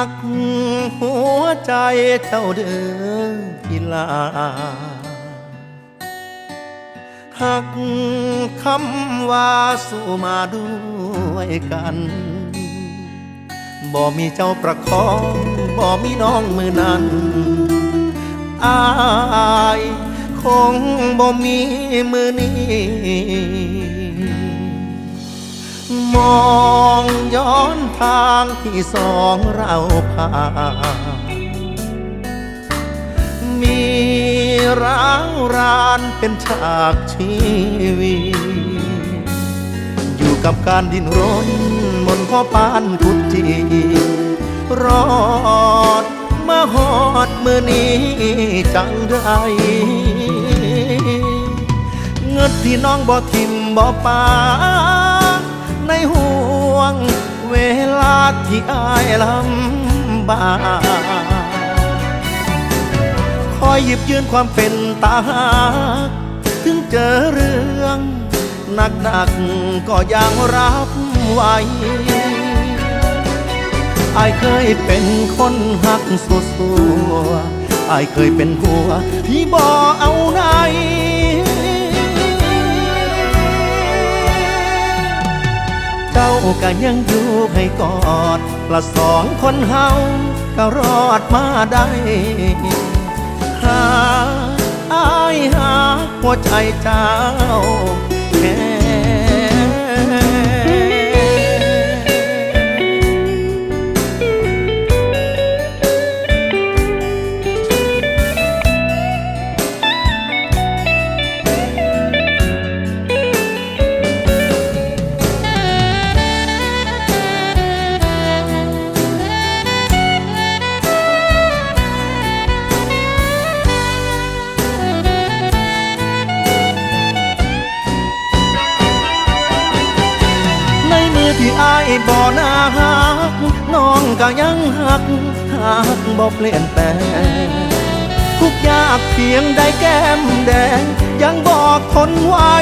ักหัวใจเจ้าเด้ออีลาหักคำว่าสู้มาด้วยกัน บ่มีเจ้าประคอง บ่มีน้องมือนั้นอายคงบ่มีมือนี้ มองย้อนทางที่สองเราผ่านมีร้าวรานเป็นฉากชีวิตอยู่กับการดิ้นรนบนข้อปานกุดจีรอดมาหอดมือนี้จังไรเงินที่น้องบ่ทิมบ่ปา ในห่วง เวลาที่อายลำบากคอยหยิบยืนความเป็นตาหากถึงเจอเรื่องหนักหนักก็ยังรับไหวอายเคยเป็นคนหักสัวสัวอายเคยเป็นผัวที่บ่เอาไหน เจ้าก็ยังอยู่ให้กอดละสองคนเฮาก็รอดมาได้หาอายหาหัวใจเจ้าแค่ ที่อายบ่หนาหักน้องก็ยังหักหักบ่เปลี่ยนแปลงทุกยากเพียงได้แก้มแดง ยังบอกทนไว้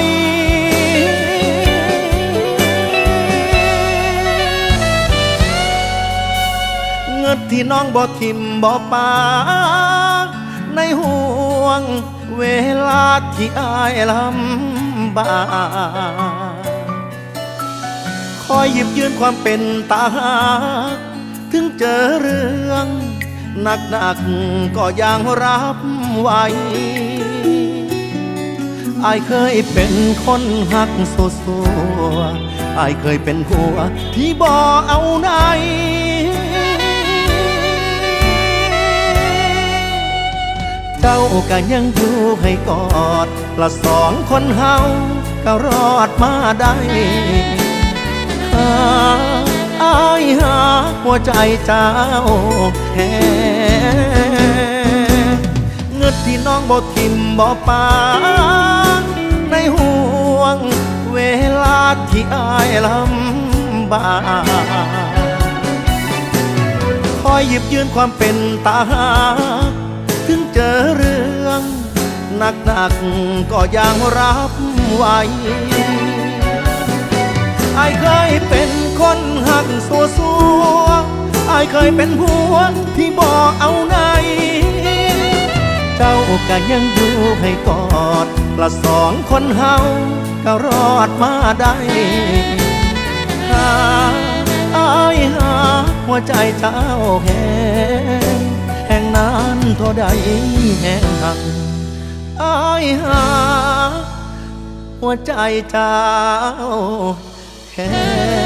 เงินที่น้องบ่ทิมบ่ปาในห่วงเวลาที่อายลำบาก คอยหยิบยืนความเป็นตาหากถึงเจอเรื่องหนักหนักๆก็ยังรับไหวอายเคยเป็นคนหักโซโซอายเคยเป็นผัวที่บ่เอาไหนเจ้าก็ยังอยู่ให้กอดละสองคนเฮาก็รอดมาได้าอายหาหัวใจเจ้าแค่เงินที่น้องบ่ทิมบ่ปาในห่วงเวลาที่อายลำบากคอยหยิบยืนความเป็นตาหากถึงเจอเรื่องหนักหนักก็ยังรับไหว อายเคยเป็นคนหักสัวสัวอายเคยเป็นผัวที่บ่เอาไหนเจ้าก็ยังอยู่ให้กอดละสองคนเฮาก็รอดมาได้หาอายหาหัวใจเจ้าแหงแห่งนานเท่าใดแห่งหักอายหาหัวใจเจ้า care.